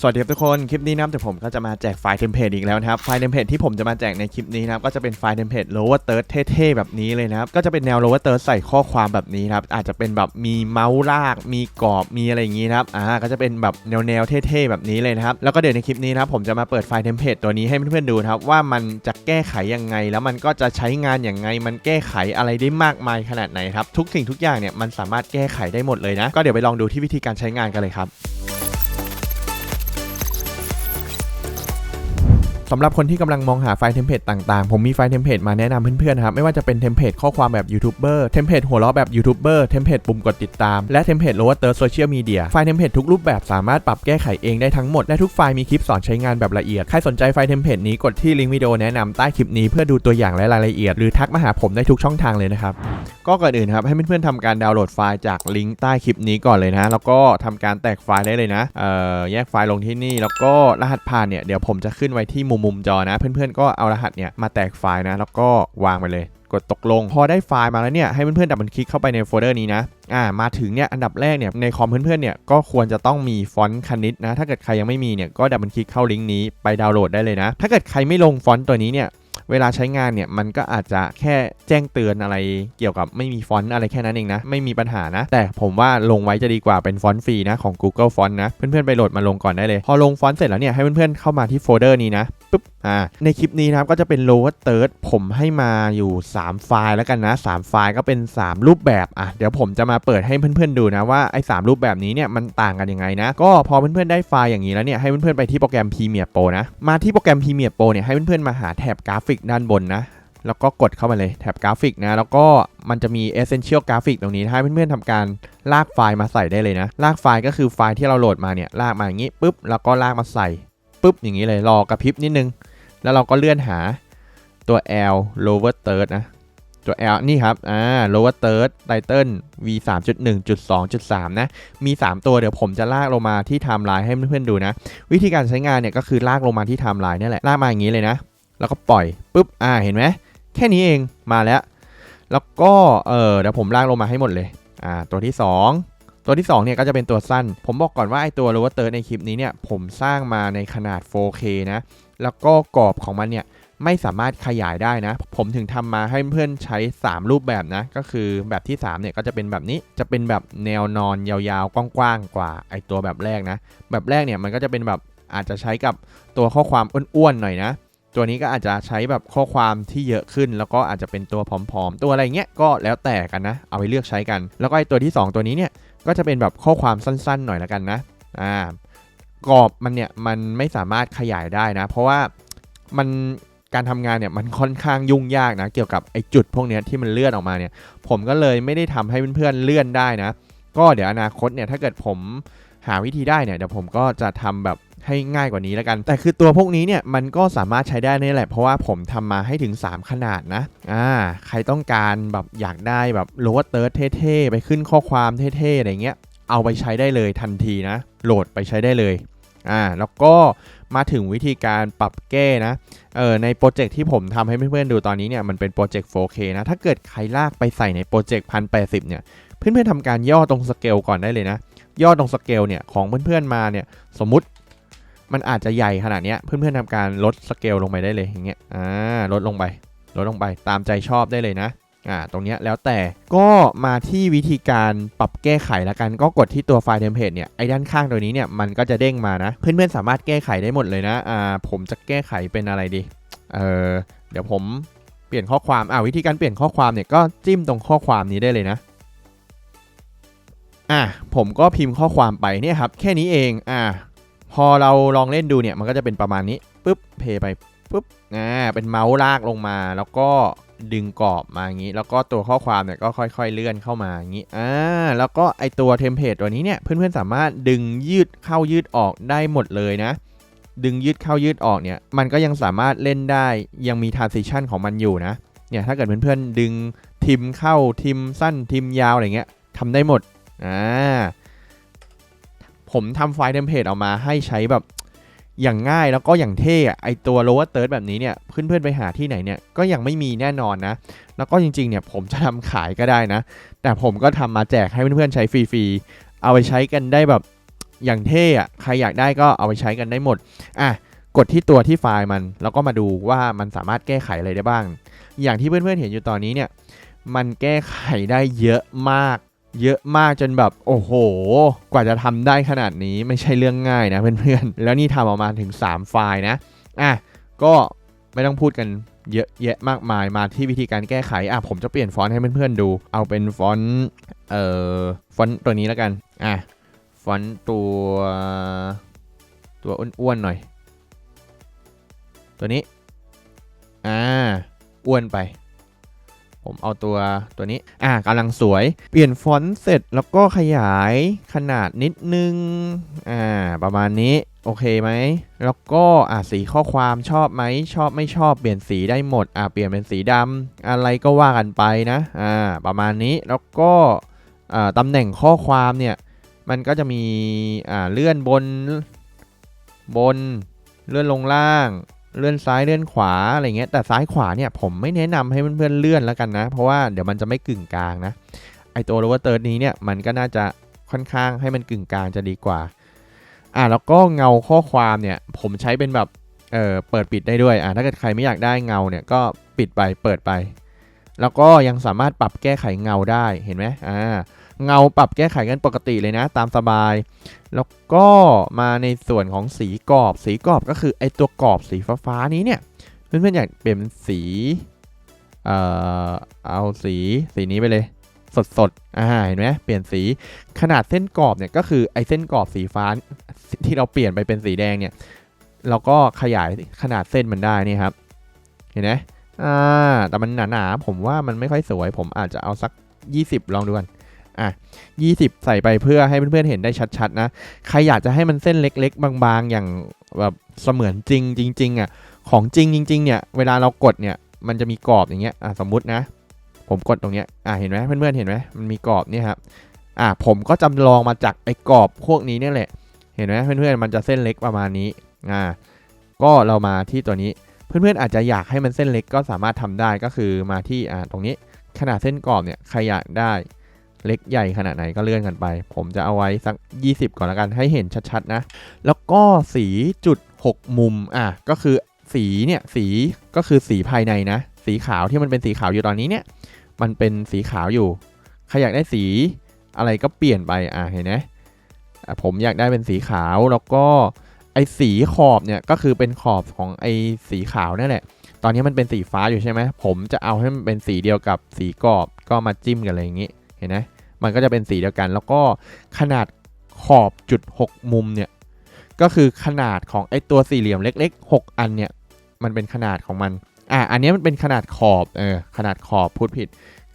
สวัสดีครับทุกคน คลิปนี้นะครับผมก็จะมาแจกไฟล์เทมเพลตอีกแล้วนะครับ ไฟล์เทมเพลตที่ผมจะมาแจกในคลิปนี้นะครับ ก็จะเป็นไฟล์เทมเพลต lower third เท่ๆแบบนี้เลยนะครับ ก็จะเป็นแนว lower third ใส่ข้อความแบบนี้ครับ อาจจะเป็นแบบมีเมาส์ลาก มีกรอบ มีอะไรอย่างนี้นะครับ อ่า ก็จะเป็นแบบแนวๆเท่ๆแบบนี้เลยนะครับ แล้วก็เดี๋ยวในคลิปนี้นะครับผมจะมาเปิดไฟล์เทมเพลตตัวนี้ให้เพื่อนๆดูครับว่ามันจะแก้ไขยังไง แล้วมันก็จะใช้งานยังไง มันแก้ไขอะไรได้มากมายขนาดไหนครับ ทุกสิ่งทุกอย่างเนี่ยมันสามารถแก้ไขได้หมดเลยนะ ก็เดี๋ยวไปลองดูที่วิธีการใช้งานกันเลยครับ สำหรับคนที่กำลังมองหาไฟล์เทมเพลตต่างๆ ผมมีไฟล์เทมเพลตมาแนะนำเพื่อนๆนะครับ ไม่ว่าจะเป็นเทมเพลตข้อความแบบยูทูบเบอร์ เทมเพลตหัวเราะแบบยูทูบเบอร์ เทมเพลตปุ่มกดติดตาม และเทมเพลตโลว์เตอร์โซเชียลมีเดีย ไฟล์เทมเพลตทุกรูปแบบสามารถปรับแก้ไขเองได้ทั้งหมด และทุกไฟล์มีคลิปสอนใช้งานแบบละเอียด ใครสนใจไฟล์เทมเพลตนี้กดที่ลิงก์วิดีโอแนะนำใต้คลิปนี้เพื่อดูตัวอย่างและรายละเอียด หรือทักมาหาผมได้ทุกช่องทางเลยนะครับ ก็ก่อนอื่นครับให้เพื่อนๆทำการดาวน์โหลดไฟล์จากลิงก์ใต้คลิปนี้ก่อนเลยนะ แล้วก็ทำการแตกไฟล์ได้เลยนะเอ่อแยกไฟล์ลงที่นี่ แล้วก็รหัสผ่านเนี่ยเดี๋ยวผมจะขึ้นไว้ที่มุมมุมจอนะ เพื่อนๆก็เอารหัสเนี่ยมาแตกไฟล์นะ แล้วก็วางไปเลย กดตกลง พอได้ไฟล์มาแล้วเนี่ยให้เพื่อนๆดับเบิลคลิกเข้าไปในโฟลเดอร์นี้นะอ่ามาถึงเนี่ยอันดับแรกเนี่ยในคอมเพื่อนๆเนี่ยก็ควรจะต้องมีฟอนต์คณิตนะ ถ้าเกิดใครยังไม่มีเนี่ยก็ดับเบิลคลิกเข้าลิงก์นี้ไปดาวน์โหลดได้เลยนะ ถ้าเกิดใครไม่ลงฟอนต์ตัวนี้เนี่ย เวลาใช้งานเนี่ยมันก็อาจจะแค่แจ้งเตือนอะไรเกี่ยวกับไม่มีฟอนต์อะไรแค่นั้นเองนะ ไม่มีปัญหานะ แต่ผมว่าลงไว้จะดีกว่าเป็นฟอนต์ฟรีนะของ Google Font นะ เพื่อนๆไปโหลดมาลงก่อนได้เลย พอลงฟอนต์เสร็จแล้วเนี่ยให้เพื่อนๆเข้ามาที่โฟลเดอร์นี้นะปุ๊บอ่าในคลิปนี้นะครับก็จะเป็น lower third ผมให้มาอยู่ 3 ไฟล์แล้วกันนะ 3 ไฟล์ก็เป็น 3 รูปแบบอะเดี๋ยวผมจะมาเปิดให้เพื่อนๆดูนะว่าไอ้สรูปแบบนี้เนี่ยมันต่างกันยังไงนะ ก็พอเพื่อนๆได้ไฟล์อย่างนี้แล้วเนี่ยให้เพื่อนๆไปที่โปรแกรม Premiere Pro นะมาที่โปรแกรม Premiere Pro เนี่ยให้เพื่อนๆมาหาแถบกราฟิกด้านบนนะ แล้วก็กดเข้ามาเลยแท็บกราฟิกนะ แล้วก็มันจะมี Essential Graphic ตรงนี้ให้เพื่อนๆทำการลากไฟล์มาใส่ได้เลยนะ ลากไฟล์ก็คือไฟล์ที่เราโหลดมาเนี่ยลากมาอย่างนี้ปุ๊บแล้วก็ลากมาใส่ปุ๊บอย่างนี้เลยรอกระพริบนิดนึง แล้วเราก็เลื่อนหาตัว L lower third นะตัว L นี่ครับ อ่า lower third title v 3.1.2.3 นะ มี 3 ตัว เดี๋ยวผมจะลากลงมาที่ไทม์ไลน์ให้เพื่อนๆดูนะ วิธีการใช้งานเนี่ยก็คือลากลงมาที่ไทม์ไลน์นี่แหละ ลากมาอย่างนี้เลยนะ แล้วก็ปล่อยปุ๊บอ่าเห็นไหมแค่นี้เองมาแล้ว แล้วก็เออเดี๋ยวผมลากลงมาให้หมดเลยอ่าตัวที่ 2 ตัวที่2เนี่ยก็จะเป็นตัวสั้น ผมบอกก่อนว่าไอตัว lower third ในคลิปนี้เนี่ยผมสร้างมาในขนาด 4K นะแล้วก็กรอบของมันเนี่ยไม่สามารถขยายได้นะ ผมถึงทำมาให้เพื่อนใช้ 3 รูปแบบนะ ก็คือแบบที่ 3 เนี่ยก็จะเป็นแบบนี้ จะเป็นแบบแนวนอนยาวๆ กว้างๆ กว่าไอตัวแบบแรกนะ แบบแรกเนี่ยมันก็จะเป็นแบบอาจจะใช้กับตัวข้อความอ้วนๆ หน่อยนะ ตัวนี้ก็อาจจะใช้แบบข้อความที่เยอะขึ้น แล้วก็อาจจะเป็นตัวผอมๆ ตัวอะไรเงี้ยก็แล้วแต่กันนะ เอาไปเลือกใช้กัน แล้วก็ไอตัวที่ 2 ตัวนี้เนี่ยก็จะเป็นแบบข้อความสั้นๆ หน่อยละกันนะอ่ากรอบมันเนี่ยมันไม่สามารถขยายได้นะ เพราะว่ามันการทำงานเนี่ยมันค่อนข้างยุ่งยากนะเกี่ยวกับไอจุดพวกเนี้ยที่มันเลื่อนออกมาเนี่ย ผมก็เลยไม่ได้ทำให้เพื่อนๆเลื่อนได้นะ ก็เดี๋ยวอนาคตเนี่ยถ้าเกิดผมหาวิธีได้เนี่ยเดี๋ยวผมก็จะทำแบบ ให้ง่ายกว่านี้แล้วกัน แต่คือตัวพวกนี้เนี่ยมันก็สามารถใช้ได้นี่แหละ เพราะว่าผมทำมาให้ถึง 3 ขนาดนะอ่าใครต้องการแบบอยากได้แบบโหลดเติร์ดเท่ๆ ไปขึ้นข้อความเท่ๆอะไรเงี้ยเอาไปใช้ได้เลยทันทีนะ โหลดไปใช้ได้เลยอ่าแล้วก็มาถึงวิธีการปรับแก้นะเออในโปรเจกต์ที่ผมทำให้เพื่อนๆดูตอนนี้เนี่ยมันเป็นโปรเจกต์ 4K นะ ถ้าเกิดใครลากไปใส่ในโปรเจกต์1080 เนี่ย เพื่อนๆทำการย่อตรงสเกลก่อนได้เลยนะ ย่อตรงสเกลเนี่ยของเพื่อนๆมาเนี่ยสมมติ มันอาจจะใหญ่ขนาดนี้เพื่อนๆทำการลดสเกลลงไปได้เลยอย่างเงี้ยอ่าลดลงไปลดลงไปตามใจชอบได้เลยนะอ่าตรงเนี้ยแล้วแต่ก็มาที่วิธีการปรับแก้ไขละกันก็กดที่ตัวไฟล์เทมเพลตเนี่ยไอ้ด้านข้างตัวนี้เนี่ยมันก็จะเด้งมานะเพื่อนๆสามารถแก้ไขได้หมดเลยนะอ่าผมจะแก้ไขเป็นอะไรดีเออเดี๋ยวผมเปลี่ยนข้อความอ่าวิธีการเปลี่ยนข้อความเนี่ยก็จิ้มตรงข้อความนี้ได้เลยนะอะผมก็พิมพ์ข้อความไปเนี่ยครับแค่นี้เองอ่า พอเราลองเล่นดูเนี่ยมันก็จะเป็นประมาณนี้ปุ๊บเพย์ไปปุ๊บอ่าเป็นเมาส์ลากลงมา แล้วก็ดึงกรอบมาอย่างนี้ แล้วก็ตัวข้อความเนี่ยก็ค่อยๆเลื่อนเข้ามาอย่างนี้อ่าแล้วก็ไอตัวเทมเพลตตัวนี้เนี่ยเพื่อนๆสามารถดึงยืดเข้ายืดออกได้หมดเลยนะ ดึงยืดเข้ายืดออกเนี่ยมันก็ยังสามารถเล่นได้ยังมี transition ของมันอยู่นะเนี่ยถ้าเกิดเพื่อนๆดึงทิมเข้าทิมสั้นทิมยาวอะไรเงี้ยทำได้หมดอ่า ผมทำไฟล์เทมเพลตออกมาให้ใช้แบบอย่างง่ายแล้วก็อย่างเท่อะไอตัว lower third แบบนี้เนี่ยเพื่อนๆไปหาที่ไหนเนี่ยก็ยังไม่มีแน่นอนนะ แล้วก็จริงๆเนี่ยผมจะทำขายก็ได้นะ แต่ผมก็ทำมาแจกให้เพื่อนๆใช้ฟรีๆ เอาไปใช้กันได้แบบอย่างเท่อะใครอยากได้ก็เอาไปใช้กันได้หมดอะกดที่ตัวที่ไฟล์มัน แล้วก็มาดูว่ามันสามารถแก้ไขอะไรได้บ้าง อย่างที่เพื่อนๆเห็นอยู่ตอนนี้เนี่ยมันแก้ไขได้เยอะมาก เยอะมากจนแบบโอ้โห กว่าจะทำได้ขนาดนี้ไม่ใช่เรื่องง่ายนะเพื่อนๆ แล้วนี่ทำออกมาถึง 3 ไฟล์นะอะก็ไม่ต้องพูดกันเยอะแยะมากมายมาที่วิธีการแก้ไขอะผมจะเปลี่ยนฟอนต์ให้เพื่อนๆดู เอาเป็นฟอนต์เอ่อฟอนต์ตัวนี้แล้วกันอะฟอนต์ตัวตัวอ้วนๆหน่อย ตัวนี้อ่าอ้วนไป ผมเอาตัวตัวนี้ อ่ากำลังสวย เปลี่ยนฟอนต์เสร็จแล้วก็ขยายขนาดนิดนึง อ่า ประมาณนี้ โอเคไหม แล้วก็อ่าสีข้อความชอบไหม ชอบไม่ชอบเปลี่ยนสีได้หมด อ่าเปลี่ยนเป็นสีดำอะไรก็ว่ากันไปนะ อ่า ประมาณนี้ แล้วก็อ่าตำแหน่งข้อความเนี่ย มันก็จะมีอ่าเลื่อนบนบนเลื่อนลงล่าง เลื่อนซ้ายเลื่อนขวาอะไรเงี้ยแต่ซ้ายขวาเนี่ยผมไม่แนะนำให้เพื่อนๆเลื่อนแล้วกันนะ เพราะว่าเดี๋ยวมันจะไม่กึ่งกลางนะไอตัว lower third นี้เนี่ยมันก็น่าจะค่อนข้างให้มันกึ่งกลางจะดีกว่าอ่าแล้วก็เงาข้อความเนี่ยผมใช้เป็นแบบเออเปิดปิดได้ด้วยอ่าถ้าเกิดใครไม่อยากได้เงาเนี่ยก็ปิดไปเปิดไป แล้วก็ยังสามารถปรับแก้ไขเงาได้เห็นไหมอ่า เงาปรับแก้ไขกันปกติเลยนะ ตามสบาย แล้วก็มาในส่วนของสีกรอบ สีกรอบก็คือไอตัวกรอบสีฟ้าๆนี้เนี่ยเพื่อนๆอยากเปลี่ยนเป็นสีเอ่อเอาสีสีนี้ไปเลย สดๆอ่าเห็นไหมเปลี่ยนสีขนาดเส้นกรอบเนี่ยก็คือไอเส้นกรอบสีฟ้าที่เราเปลี่ยนไปเป็นสีแดงเนี่ยเราก็ขยายขนาดเส้นมันได้นี่ครับ เห็นไหมอ่าแต่มันหนาๆผมว่ามันไม่ค่อยสวย ผมอาจจะเอาสัก 20 ลองดูกัน อะ 20 ใส่ไปเพื่อให้เพื่อนๆเห็นได้ชัดๆนะใครอยากจะให้มันเส้นเล็ก ๆ บางๆ อย่างแบบเสมือนจริงจริงๆอะของจริงจริง ๆ เนี่ยเวลาเรากดเนี่ยมันจะมีกรอบอย่างเงี้ยอะสมมุตินะ ผมกดตรงเนี้ยอะเห็นไหมเพื่อนๆเห็นไหมมันมีกรอบเนี่ยครับอะผมก็จำลองมาจากไอ้กรอบพวกนี้เนี่ยแหละ เห็นไหมเพื่อนๆมันจะเส้นเล็กประมาณนี้อ่าก็เรามาที่ตัวนี้เพื่อนๆอาจจะอยากให้มันเส้นเล็กก็สามารถทำได้ก็คือมาที่อ่าตรงนี้ขนาดเส้นกรอบเนี่ยใครอยากได้ เล็กใหญ่ขนาดไหนก็เลื่อนกันไป ผมจะเอาไว้สัก 20 ก่อนละกันให้เห็นชัดๆนะ แล้วก็สีจุด 6 มุมอะก็คือสีเนี่ยสีก็คือสีภายในนะ สีขาวที่มันเป็นสีขาวอยู่ตอนนี้เนี่ย มันเป็นสีขาวอยู่ใครอยากได้สีอะไรก็เปลี่ยนไปอะเห็นไหมอะผมอยากได้เป็นสีขาวแล้วก็ไอ้สีขอบเนี่ยก็คือเป็นขอบของไอ้สีขาวนั่นแหละ ตอนนี้มันเป็นสีฟ้าอยู่ใช่ไหมผมจะเอาให้มันเป็นสีเดียวกับสีกรอบก็มาจิ้มกันอะไรอย่างงี้ เห็นไหมมันก็จะเป็นสีเดียวกัน แล้วก็ขนาดขอบจุด 6 มุมเนี่ยก็คือขนาดของไอตัวสี่เหลี่ยมเล็ก ๆ 6 อันเนี่ยมันเป็นขนาดของมันอะอันนี้มันเป็นขนาดขอบเออขนาดขอบพูดผิด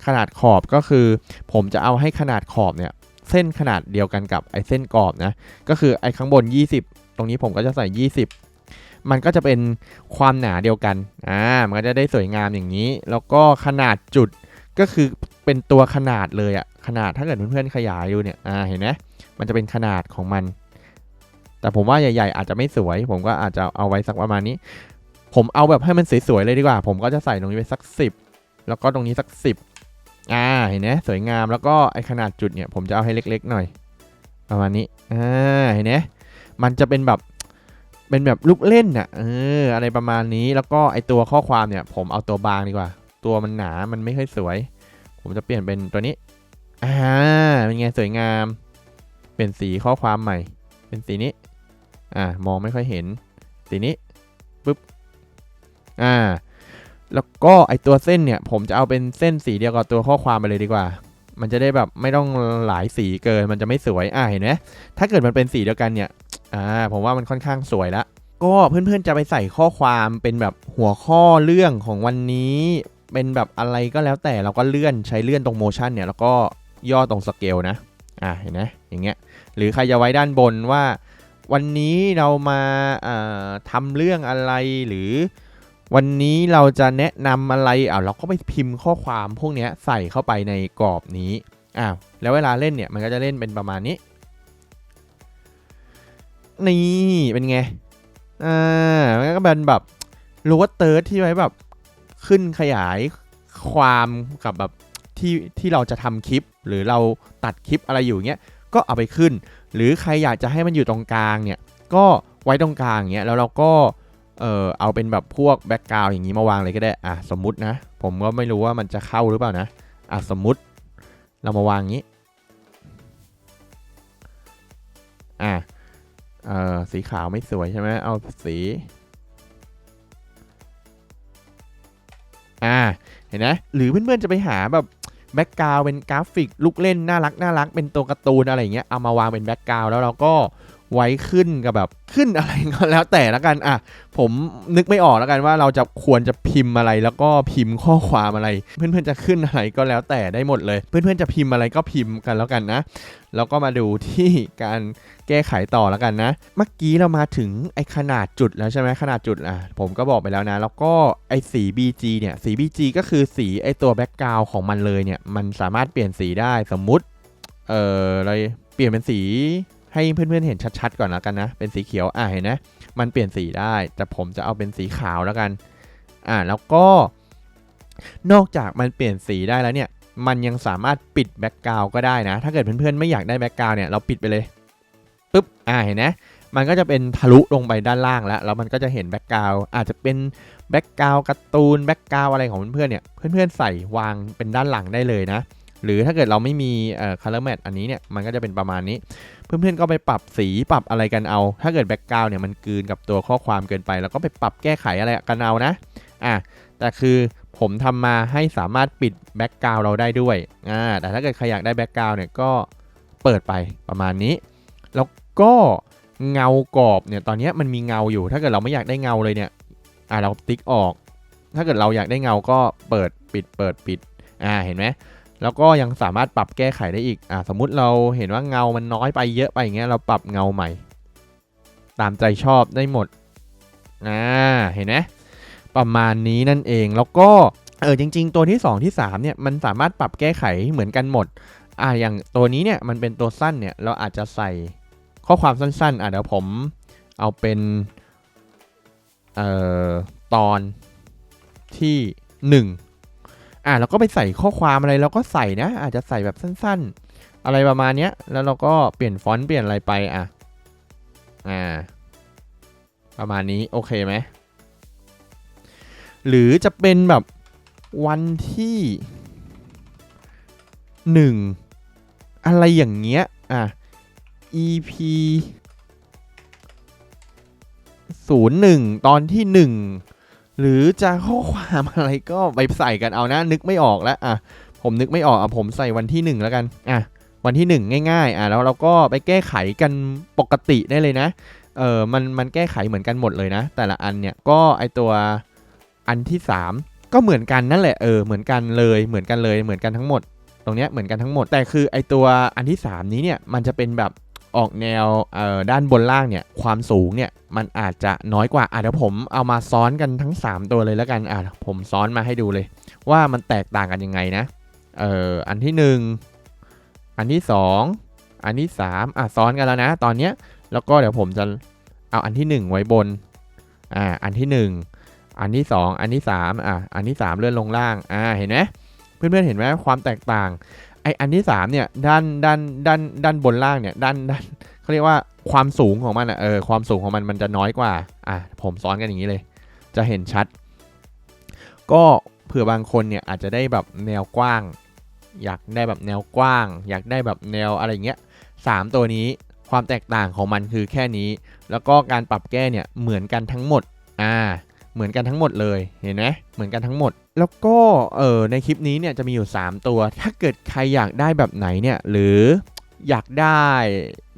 ขนาดขอบก็คือ ผมจะเอาให้ขนาดขอบเนี่ยเส้นขนาดเดียวกันกับไอเส้นกรอบนะก็คือไอข้างบน 20 ตรงนี้ผมก็จะใส่ 20 มันก็จะเป็นความหนาเดียวกันอ่ามันก็จะได้สวยงามอย่างนี้ แล้วก็ขนาดจุดก็คือ เป็นตัวขนาดเลยอะขนาดถ้าเกิดเพื่อนๆขยายดูเนี่ยอ่าเห็นไหมมันจะเป็นขนาดของมัน แต่ผมว่าใหญ่ ๆ อาจจะไม่สวย ผมก็อาจจะเอาไว้สักประมาณนี้ ผมเอาแบบให้มันสวยๆเลยดีกว่า ผมก็จะใส่ตรงนี้ไปสัก 10 แล้วก็ตรงนี้สัก 10อ่าเห็นไหมสวยงามแล้วก็ไอขนาดจุดเนี่ย ผมจะเอาให้เล็ก ๆ หน่อย ประมาณนี้อ่าเห็นไหมมันจะเป็นแบบเป็นแบบลูกเล่นอะเอออะไรประมาณนี้แล้วก็ไอตัวข้อความเนี่ย ผมเอาตัวบางดีกว่า ตัวมันหนามันไม่ค่อยสวย ผมจะเปลี่ยนเป็นตัวนี้อ่าเป็นไงสวยงาม เปลี่ยนสีข้อความใหม่ เป็นสีนี้ อ่ามองไม่ค่อยเห็น สีนี้ปึ๊บอ่า แล้วก็ไอตัวเส้นเนี่ย ผมจะเอาเป็นเส้นสีเดียวกับตัวข้อความไปเลยดีกว่า มันจะได้แบบไม่ต้องหลายสีเกิน มันจะไม่สวย อ่าเห็นไหมถ้าเกิดมันเป็นสีเดียวกันเนี่ย อ่า ผมว่ามันค่อนข้างสวยละก็เพื่อนๆจะไปใส่ข้อความเป็นแบบหัวข้อเรื่องของวันนี้ เป็นแบบอะไรก็แล้วแต่เราก็เลื่อนใช้เลื่อนตรงโมชันเนี่ยแล้วก็ย่อตรงสเกลนะอ่าเห็นไหมอย่างเงี้ยหรือใครจะไว้ด้านบนว่าวันนี้เรามาทำเรื่องอะไรหรือวันนี้เราจะแนะนำอะไรอ่าเราก็ไปพิมพ์ข้อความพวกเนี้ยใส่เข้าไปในกรอบนี้อ้าวแล้วเวลาเล่นเนี่ยมันก็จะเล่นเป็นประมาณนี้ นี่เป็นไงอ่ามันก็เป็นแบบโรวเตอร์ที่ไว้แบบ ขึ้นขยายความกับแบบที่ที่เราจะทำคลิป หรือเราตัดคลิปอะไรอยู่เงี้ยก็เอาไปขึ้น หรือใครอยากจะให้มันอยู่ตรงกลางเนี่ยก็ไว้ตรงกลางเงี้ยแล้วเราก็เออเอาเป็นแบบพวกแบ็กกราวอย่างนี้มาวางเลยก็ได้อะสมมุตินะ ผมก็ไม่รู้ว่ามันจะเข้าหรือเปล่านะอะสมมุติเรามาวางอย่างนี้อะเออสีขาวไม่สวยใช่ไหมเอาสี อ่าเห็นไหมหรือเพื่อนๆจะไปหาแบบแบ็กกราวเป็นกราฟิกลูกเล่นน่ารักน่ารักเป็นตัวการ์ตูนอะไรอย่างเงี้ยเอามาวางเป็นแบ็กกราวแล้วเราก็ ไว้ขึ้นกับแบบขึ้นอะไรก็แล้วแต่ละกันอะผมนึกไม่ออกแล้วกันว่าเราจะควรจะพิมพ์อะไรแล้วก็พิมพ์ข้อความอะไร เพื่อนๆจะขึ้นอะไรก็แล้วแต่ได้หมดเลย เพื่อนๆจะพิมพ์อะไรก็พิมพ์กันแล้วกันนะแล้วก็มาดูที่การแก้ไขต่อแล้วกันนะ เมื่อกี้เรามาถึงไอ้ขนาดจุดแล้วใช่ไหมขนาดจุดอะผมก็บอกไปแล้วนะ แล้วก็ไอ้สี BG เนี่ยสี BG ก็คือสีไอ้ตัวแบ็กกราวของมันเลยเนี่ยมันสามารถเปลี่ยนสีได้สมมุติเอออะไรเปลี่ยนเป็นสี ให้เพื่อนๆเห็นชัดๆก่อนแล้วกันนะ เป็นสีเขียว อะเห็นนะมันเปลี่ยนสีได้ แต่ผมจะเอาเป็นสีขาวแล้วกัน อะแล้วก็ นอกจากมันเปลี่ยนสีได้แล้วเนี่ย มันยังสามารถปิดแบ็กกราวก็ได้นะ ถ้าเกิดเพื่อนๆไม่อยากได้แบ็กกราวเนี่ย เราปิดไปเลยปุ๊บ อ่าเห็นนะมันก็จะเป็นทะลุลงไปด้านล่างแล้ว แล้วมันก็จะเห็นแบ็กกราวอาจจะเป็นแบ็กกราวการ์ตูน แบ็กกราวอะไรของเพื่อนๆเนี่ย เพื่อนๆใส่วางเป็นด้านหลังได้เลยนะ หรือถ้าเกิดเราไม่มีเอ่อ color mat อันนี้เนี่ยมันก็จะเป็นประมาณนี้ เพื่อนๆก็ไปปรับสีปรับอะไรกันเอา ถ้าเกิดแบ็กกราวเนี่ยมันกืนกับตัวข้อความเกินไป แล้วก็ไปปรับแก้ไขอะไรกันเอานะอะแต่คือผมทำมาให้สามารถปิดแบ็กกราวเราได้ด้วยอ่าแต่ถ้าเกิดใครอยากได้แบ็กกราวเนี่ยก็เปิดไปประมาณนี้ แล้วก็เงากรอบเนี่ยตอนนี้มันมีเงาอยู่ ถ้าเกิดเราไม่อยากได้เงาเลยเนี่ยอ่าเราติ๊กออก ถ้าเกิดเราอยากได้เงาก็เปิดปิดเปิดปิดอ่าเห็นไหม แล้วก็ยังสามารถปรับแก้ไขได้อีกอ่าสมมุติเราเห็นว่าเงามันน้อยไปเยอะไปอย่างเงี้ยเราปรับเงาใหม่ ตามใจชอบได้หมดอ่าเห็นไหมประมาณนี้นั่นเองแล้วก็เออจริง ๆ ตัวที่ 2 ที่3เนี่ยมันสามารถปรับแก้ไขเหมือนกันหมดอ่าอย่างตัวนี้เนี่ยมันเป็นตัวสั้นเนี่ยเราอาจจะใส่ข้อความสั้นๆอะเดี๋ยวผมเอาเป็นเอ่อตอนที่ 1 อะแล้วก็ไปใส่ข้อความอะไรเราก็ใส่นะ อาจจะใส่แบบสั้นๆ อะไรประมาณเนี้ย แล้วเราก็เปลี่ยนฟอนต์เปลี่ยนอะไรไปอะอ่า ประมาณนี้โอเคไหมหรือจะเป็นแบบวันที่หนึ่งอะไรอย่างเงี้ยอะ EP ศูนย์หนึ่งตอนที่หนึ่ง หรือจะข้อความอะไรก็ไปใส่กันเอานะ นึกไม่ออกแล้วอะผมนึกไม่ออกอะผมใส่วันที่หนึ่งแล้วกันอะวันที่หนึ่งง่ายๆอะแล้วเราก็ไปแก้ไขกันปกติได้เลยนะเออมันมันแก้ไขเหมือนกันหมดเลยนะ แต่ละอันเนี่ยก็ไอตัวอันที่ 3 ก็เหมือนกันนั่นแหละเออเหมือนกันเลยเหมือนกันเลยเหมือนกันทั้งหมด ตรงเนี้ยเหมือนกันทั้งหมด แต่คือไอตัวอันที่ 3 นี้เนี่ยมันจะเป็นแบบ ออกแนวด้านบนล่างเนี่ยความสูงเนี่ยมันอาจจะน้อยกว่าอะเดี๋ยวผมเอามาซ้อนกันทั้ง 3 ตัวเลยแล้วกันอะผมซ้อนมาให้ดูเลย ว่ามันแตกต่างกันยังไงนะเอ่ออันที่ 1 อันที่ 2 อันที่3อะซ้อนกันแล้วนะ ตอนเนี้ยแล้วก็เดี๋ยวผมจะเอาอันที่ 1 ไว้บนอ่าอันที่ 1 อันที่ 2 อันที่3อะอันที่ 3 เลื่อนลงล่างอ่าเห็นไหมเพื่อนๆเห็นไหมความแตกต่าง ไออันที่3เนี่ยด้านด้านด้านด้านบนล่างเนี่ยด้านด้านเขาเรียกว่าความสูงของมันอะเออความสูงของมันมันจะน้อยกว่าอะผมซ้อนกันอย่างนี้เลย จะเห็นชัด ก็เผื่อบางคนเนี่ยอาจจะได้แบบแนวกว้าง อยากได้แบบแนวกว้าง อยากได้แบบแนวอะไรเงี้ยสามตัวนี้ความแตกต่างของมันคือแค่นี้ แล้วก็การปรับแก้เนี่ยเหมือนกันทั้งหมดอ่า เหมือนกันทั้งหมดเลยเห็นไหมเหมือนกันทั้งหมด แล้วก็เออในคลิปนี้เนี่ยจะมีอยู่ 3 ตัว ถ้าเกิดใครอยากได้แบบไหนเนี่ยหรือ อยากได้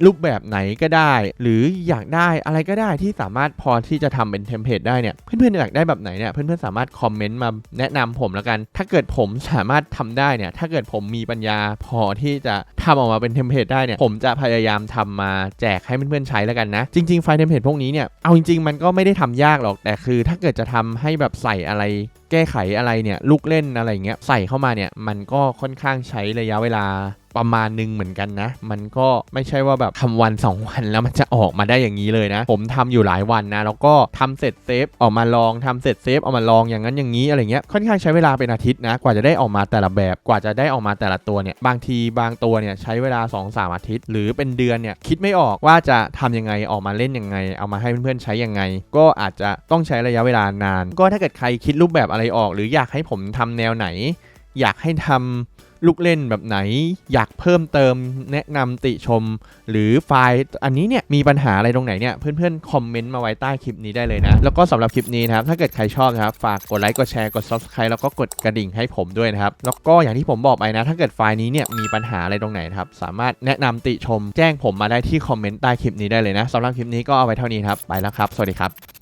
รูปแบบไหนก็ได้ หรืออยากได้อะไรก็ได้ที่สามารถพอที่จะทำเป็นเทมเพลตได้เนี่ยเพื่อนๆอยากได้แบบไหนเนี่ยเพื่อนๆสามารถคอมเมนต์มาแนะนำผมแล้วกัน ถ้าเกิดผมสามารถทำได้เนี่ยถ้าเกิดผมมีปัญญาพอที่จะทำออกมาเป็นเทมเพลตได้เนี่ยผมจะพยายามทำมาแจกให้เพื่อนๆใช้แล้วกันนะ จริงๆไฟล์เทมเพลตพวกนี้เนี่ยเอาจริงๆมันก็ไม่ได้ทำยากหรอกแต่คือ ถ้าเกิดจะทำให้แบบใส่อะไรแก้ไขอะไรเนี่ยลูกเล่นอะไรเงี้ยใส่เข้ามาเนี่ยมันก็ค่อนข้างใช้ระยะเวลา ประมาณหนึงเหมือนกันนะ มันก็ไม่ใช่ว่าแบบทำวัน 2 วันแล้วมันจะออกมาได้อย่างนี้เลยนะ ผมทำอยู่หลายวันนะ แล้วก็ทำเสร็จเซฟออกมาลองทำเสร็จเซฟออกมาลองอย่างนั้นอย่างนี้อะไรเงี้ยค่อนข้างใช้เวลาเป็นอาทิตย์นะ กว่าจะได้ออกมาแต่ละแบบกว่าจะได้ออกมาแต่ละตัวเนี่ยบางทีบางตัวเนี่ยใช้เวลา 2-3 อาทิตย์ หรือเป็นเดือนเนี่ยคิดไม่ออกว่าจะทำยังไงออกมาเล่นยังไง เอามาให้เพื่อนๆใช้ยังไง ก็อาจจะต้องใช้ระยะเวลานาน ก็ถ้าเกิดใครคิดรูปแบบอะไรออก หรืออยากให้ผมทำแนวไหน อยากให้ทำ ลูกเล่นแบบไหน อยากเพิ่มเติมแนะนำติชม หรือไฟล์อันนี้เนี่ยมีปัญหาอะไรตรงไหนเนี่ยเพื่อนๆคอมเมนต์มาไว้ใต้คลิปนี้ได้เลยนะ แล้วก็สำหรับคลิปนี้นะครับถ้าเกิดใครชอบนะครับฝากกดไลค์กดแชร์กด subscribe แล้วก็กดกระดิ่งให้ผมด้วยนะครับแล้วก็อย่างที่ผมบอกไปนะ ถ้าเกิดไฟล์นี้เนี่ยมีปัญหาอะไรตรงไหนนะครับสามารถแนะนำติชม แจ้งผมมาได้ที่คอมเมนต์ใต้คลิปนี้ได้เลยนะสำหรับคลิปนี้ก็เอาไว้เท่านี้ครับไปแล้วครับ สวัสดีครับ